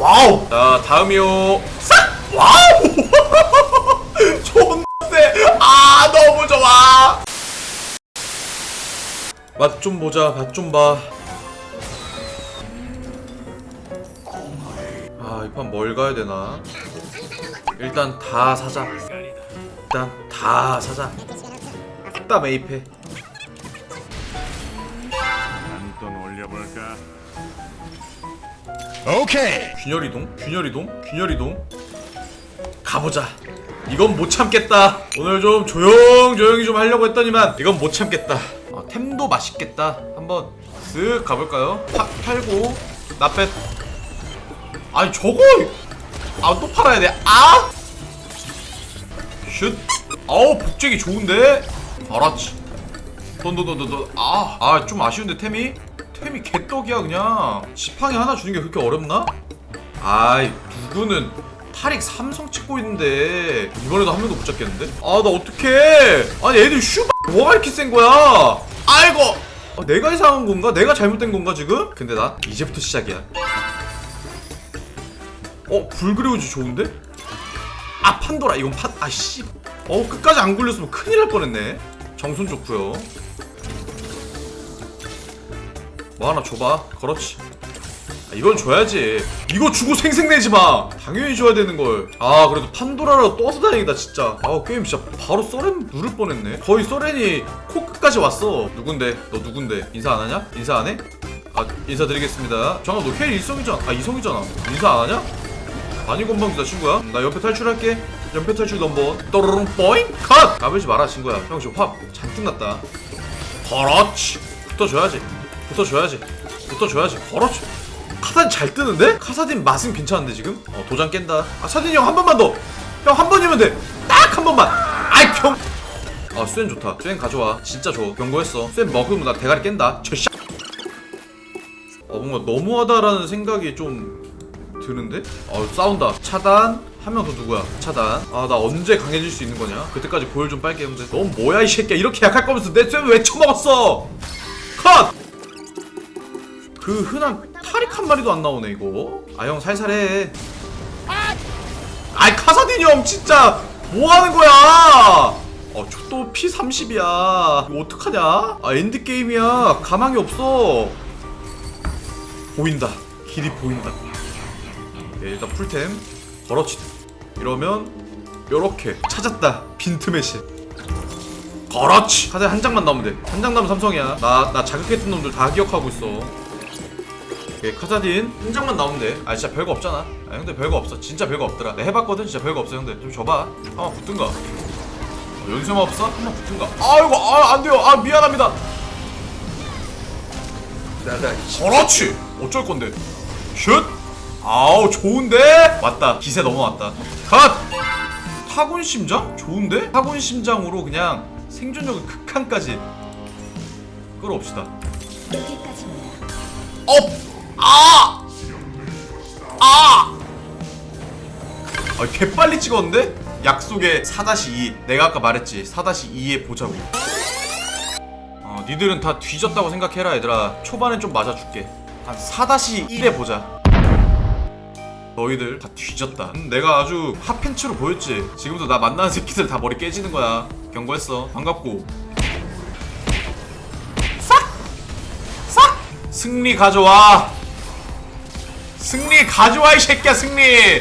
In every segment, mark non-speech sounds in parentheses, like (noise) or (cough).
와우. 자 다음이요. 싹! 와우! (laughs) 좋은데. 아 너무 좋아. 맛 좀 보자 맛 좀봐아 아, 이 판 뭘 가야 되나? 일단 다 사자. 일단 다 사자. 다 매입해. 한돈 올려볼까? 오케이. 균열 이동? 균열 이동? 균열 이동? 가보자. 이건 못 참겠다. 오늘 좀 조용 조용히 좀 하려고 했더니만 이건 못 참겠다. 아, 템도 맛있겠다. 한번 쓱 가볼까요? 팍 팔고 나빼. 아니 저거 아 또 팔아야 돼. 아! 슛. 아우 복제기 좋은데? 알았지. 돈돈돈돈 아, 아 좀 아쉬운데 템이? 템이 개떡이야 그냥 지팡이 하나 주는 게 그렇게 어렵나? 아이 누구는 타릭 삼성 찍고 있는데 이번에도 한 명도 못 잡겠는데? 아 나 어떡해 아니 애들 슈 뭐가 이렇게 센 거야 아이고 아, 내가 이상한 건가? 내가 잘못된 건가 지금? 근데 나 이제부터 시작이야 어 불그레우즈 좋은데? 아 판도라 이건 판 아씨 어 끝까지 안 굴렸으면 큰일 날 뻔했네 정손 좋고요 뭐 하나 줘봐. 그렇지. 아, 이건 줘야지. 이거 주고 생색내지 마. 당연히 줘야 되는 걸아 그래도 판도라라도 떠서 다행이다 진짜. 아 게임 진짜 바로 써렌 누를 뻔했네. 거의 써렌이 코끝까지 왔어. 누군데? 너 누군데? 인사 안 하냐? 인사 안 해? 아 인사드리겠습니다. 정아 너헬 일성이잖아. 아 이성이잖아. 인사 안 하냐? 아니 건방지다 친구야. 음, 나 옆에 탈출할게. 옆에 탈출 넘버. 또르릉 뽀잉! 컷! 까불지 마라 친구야. 형 지금 화 잔뜩 났다. 그렇지. 붙어줘야지 붙어줘야지 붙어줘야지 그렇지 카사딘 잘 뜨는데? 카사딘 맛은 괜찮은데 지금? 어 도장 깬다 아 사딘이 형 한 번만 더 형 한 번이면 돼 딱 한 번만 아이 병 아, 쐐엔 좋다. 쐐엔 가져와. 진짜 좋아. 경고했어. 쐐엔 먹으면 나 대가리 깬다. 저 씨. 어, 뭔가 너무하다라는 생각이 좀 드는데? 어, 싸운다. 차단. 한 명 더 누구야? 차단. 아, 나 언제 강해질 수 있는 거냐? 그때까지 고열 좀 빨게 형들. 넌 뭐야, 이 새끼야. 이렇게 약할 거면서 내 쐐엔 왜 쳐먹었어? 컷! 그 흔한 타릭 한 마리도 안 나오네, 이거. 아, 형 살살해. 아이, 카사딘이 형, 진짜! 뭐 하는 거야! 어, 저또 P30이야. 이거 어떡하냐? 아, 엔드게임이야. 가망이 없어. 보인다. 길이 보인다. 네, 일단 풀템. 그렇지. 이러면 요렇게 찾았다. 빈틈의실. 그렇지. 카드 한 장만 나오면 돼. 한장 나면 삼성이야. 나, 나 자극했던 놈들 다 기억하고 있어. 오케이, 카사딘 한 장만 나오면 돼. 아 진짜 별거 없잖아. 아 형들 별거 없어. 진짜 별거 없더라. 내가 해봤거든. 진짜 별거 없어 형들. 좀 줘봐. 한번 붙든가. 어, 연습 없어? 한번 붙든가. 아이고 아 안 돼요. 아 미안합니다. 그렇지. 어쩔 건데. 슛. 아우 좋은데. 왔다. 기세 넘어왔다. 컷. 타곤 심장? 좋은데? 타곤 심장으로 그냥 생존력을 극한까지 끌어옵시다. 업! 아! 아! 아, 개빨리 찍었는데? 약속의 4-2 내가 아까 말했지. 4-2에 보자고. 어, 니들은 다 뒤졌다고 생각해라 얘들아. 초반엔 좀 맞아줄게. 한 4-1에 보자. 너희들 다 뒤졌다. 음, 내가 아주 핫팬츠로 보였지. 지금도 나 만나는 새끼들 다 머리 깨지는 거야. 경고했어. 반갑고. 싹! 승리 가져와 승리 가져와 이 새끼야 승리.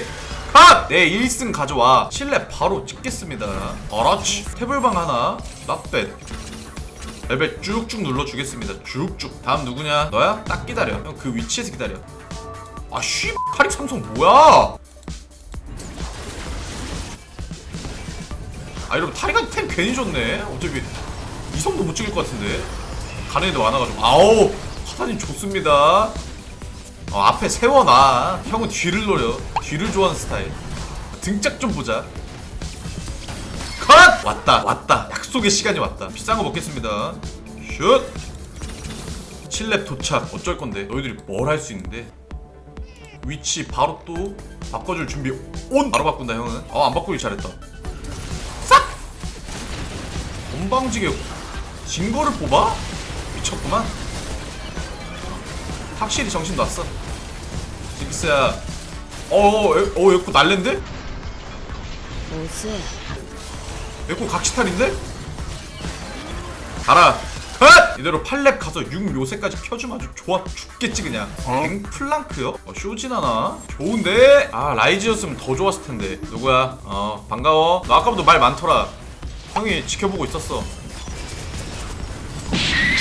컷! 네 1승 가져와. 실내 바로 찍겠습니다. 그렇지? 태블방 하나 나빼 레벨 쭉쭉 눌러주겠습니다. 쭉쭉. 다음 누구냐? 너야? 딱 기다려. 형 그 위치에서 기다려. 아씨 카릭 삼성 뭐야? 아 여러분 타리가 템 괜히 줬네. 어차피 이성도 못 찍을 것 같은데. 가는 애도 많아가지고. 아우 사장님 좋습니다 어, 앞에 세워놔. 형은 뒤를 노려. 뒤를 좋아하는 스타일. 등짝 좀 보자. 컷! 왔다 왔다. 약속의 시간이 왔다. 비싼 거 먹겠습니다. 슛! 7렙 도착. 어쩔 건데? 너희들이 뭘 할 수 있는데? 위치 바로 또 바꿔줄 준비 온! 바로 바꾼다 형은. 어안 바꾸길 잘했다. 싹! 건방지게 진 거를 뽑아? 미쳤구만 확실히 정신 놨어 징크스야 어어 어, 에코 날랜데? 에코 각시탈인데? 가라 컷! 이대로 팔렙 가서 6묘세까지 켜주면 아주 좋아 죽겠지 그냥 갱플랑크요? 어, 쇼진하나? 좋은데? 아 라이즈였으면 더 좋았을 텐데 누구야? 어 반가워 너 아까부터 말 많더라 형이 지켜보고 있었어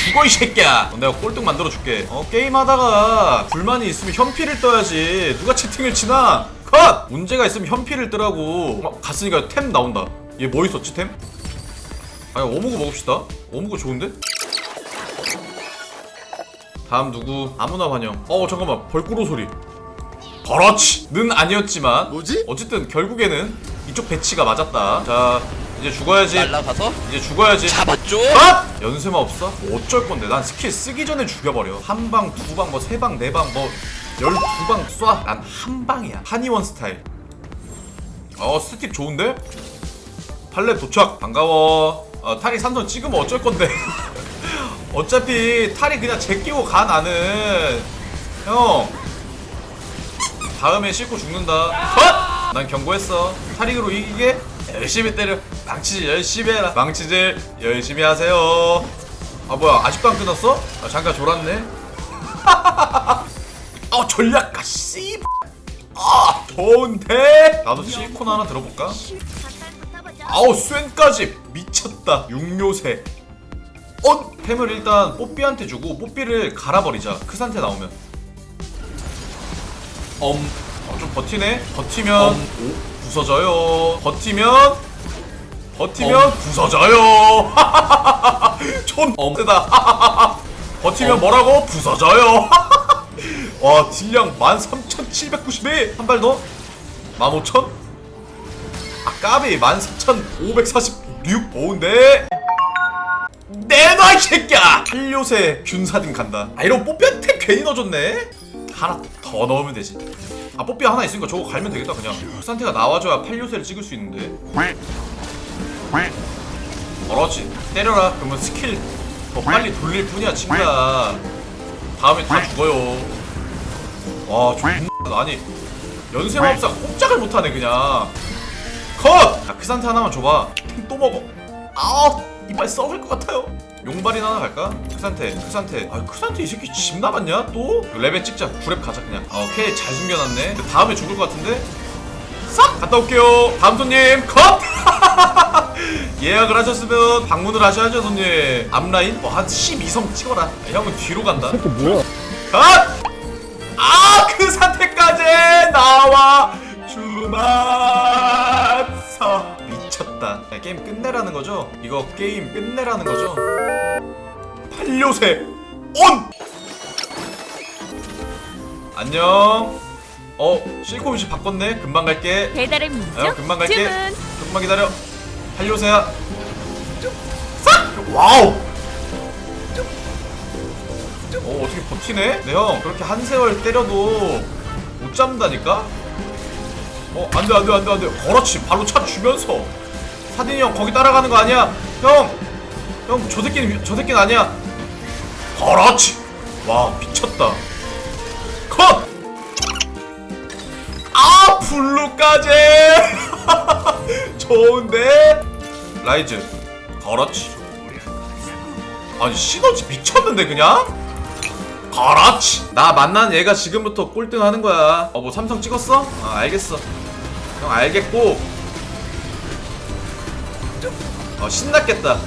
죽어 이 새끼야. 어, 내가 꼴등 만들어줄게. 어 게임하다가 불만이 있으면 현피를 떠야지. 누가 채팅을 치나? 컷! 문제가 있으면 현피를 뜨라고. 어, 갔으니까 템 나온다. 얘 뭐 있었지 템? 아니 어묵을 먹읍시다. 어묵은 좋은데? 다음 누구? 아무나 환영. 어 잠깐만. 벌꾸로 소리. 그렇지 는 아니었지만 뭐지? 어쨌든 결국에는 이쪽 배치가 맞았다. 자 이제 죽어야지. 날라가서? 이제 죽어야지. 잡았죠. 아! 연세만 없어? 뭐 어쩔 건데? 난 스킬 쓰기 전에 죽여버려. 한 방, 두 방, 뭐 세 방, 네 방, 뭐 열두 방 쏴. 난 한 방이야. 한의원 스타일. 어 스팁 좋은데? 팔렙 도착. 반가워. 어, 탈이 삼선 찍으면 어쩔 건데? (laughs) 어차피 탈이 그냥 제끼고 가 나는. 형. 다음에 싣고 죽는다. 컷! 난 경고했어. 탈익으로 이기게? 열심히 때려 망치질 열심히 해라 망치질 열심히 하세요 아 뭐야 아직도 안 끝났어? 아, 잠깐 졸았네 (laughs) 아 전략가 씨 아, 좋은데? 나도 실콘 하나 들어볼까? 아우 쐰까지 미쳤다 육요새 어? 템을 일단 뽀삐한테 주고 뽀삐를 갈아버리자 그 상태 나오면 엄. 어, 좀 버티네? 버티면 오, 부서져요 버티면 버티면 부서져요. (laughs) 촌 엄세다. (laughs) 버티면 뭐라고? 부서져요. (laughs) 와 딜량 13,791 한 발 더? 15,000? 아 까비. 13,546 오운데. 내놔 이 새끼야! 한요새 균사딘 간다. 아 이런 뽀삐한테 괜히 넣어줬네. 하나 더 넣으면 되지. 아 뽀삐 하나 있으니까 저거 갈면 되겠다 그냥. 상태가 나와줘야 8요새를 찍을 수 있는데 그렇지? 때려라. 그러면 스킬 더 빨리 돌릴 뿐이야 친구야. 다음에 다 죽어요. 와 존나 아니 연쇄마법사 꼼짝을 못하네 그냥. 컷! 야, 크산테 하나만 줘봐. 또 먹어. 아 이빨 썩을 것 같아요. 용발이나 하나 갈까? 크산테 크산테 아 크산테 이 새끼 집 남았냐 또? 레벨 찍자. 9렙 가자 그냥. 아 오케이. 잘 숨겨놨네. 다음에 죽을 것 같은데 싹 갔다 올게요 다음 손님 컷! (laughs) 예약을 하셨으면 방문을 하셔야죠 손님 앞라인 뭐 한 12성 찍어라 아, 형은 뒤로 간다 그 뭐야? 컷! 아, 그 상태까지 나와 주마서 미쳤다. 야, 게임 끝내라는 거죠? 이거 게임 끝내라는 거죠? 팔요새 온! 안녕. 어, 실코미씨 바꿨네. 금방 갈게. 배달의 민족 어, 금방 갈게. 주문 조금만 기다려. 팔요새야. 싹! 와우! 어 어떻게 버티네? 네형 그렇게 한 세월 때려도 못 잡는다니까? 어 안돼 안돼 안돼 안돼 그렇지 바로 차 주면서 사딘이 형 거기 따라가는 거 아니야 형! 형저 새끼는 저 새끼는 아니야 그렇지 와 미쳤다 아 블루까지. (laughs) 좋은데? 라이즈 그렇지 아니 시너지 미쳤는데 그냥? 그렇지 나 만난 얘가 지금부터 꼴등 하는 거야. 어 뭐 삼성 찍었어? 아 알겠어. 형 알겠고. 어 신났겠다.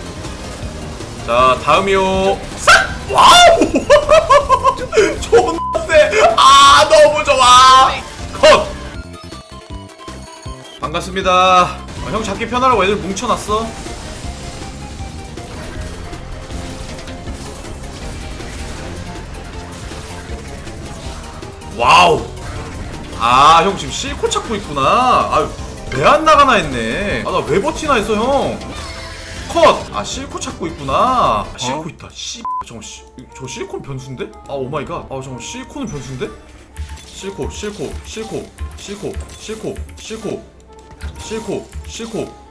자 다음이요. 싹! 와우! (laughs) 존나 반갑습니다 어, 형 잡기 편하라고 애들 뭉쳐놨어 와우. 아, 형 지금 실코 찾고 있구나. 아, 왜안 나가나 했네. 아, 나 왜 버티나 했어, 형. 컷! 아, 실코 찾고 있구나. 아, 실코 있다. 씨. 잠깐, 씨. 저 실코는 변수인데? 아, 오마이갓. 아, 잠깐, 실코는 변수인데? 실코, 실코, 실코, 실코, 실코, 실코, 싫고 싫고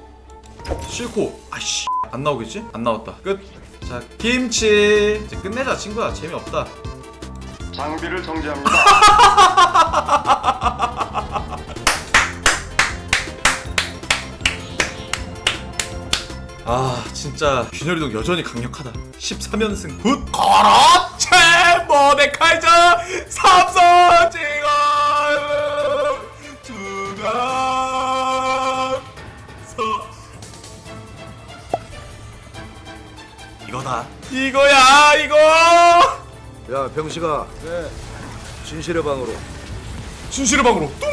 싫고. 아씨 안 나오겠지? 안 나왔다. 끝자 김치. 이제 끝내자 친구야. 재미없다. 장비를 정지합니다. (laughs) 아 진짜 균열이동 여전히 강력하다. 13연승. 굿! 그렇지 모데카이저! 삼성 이거야 이거! 야 병식아. 진실의 방으로. 순실의 방으로. 뚱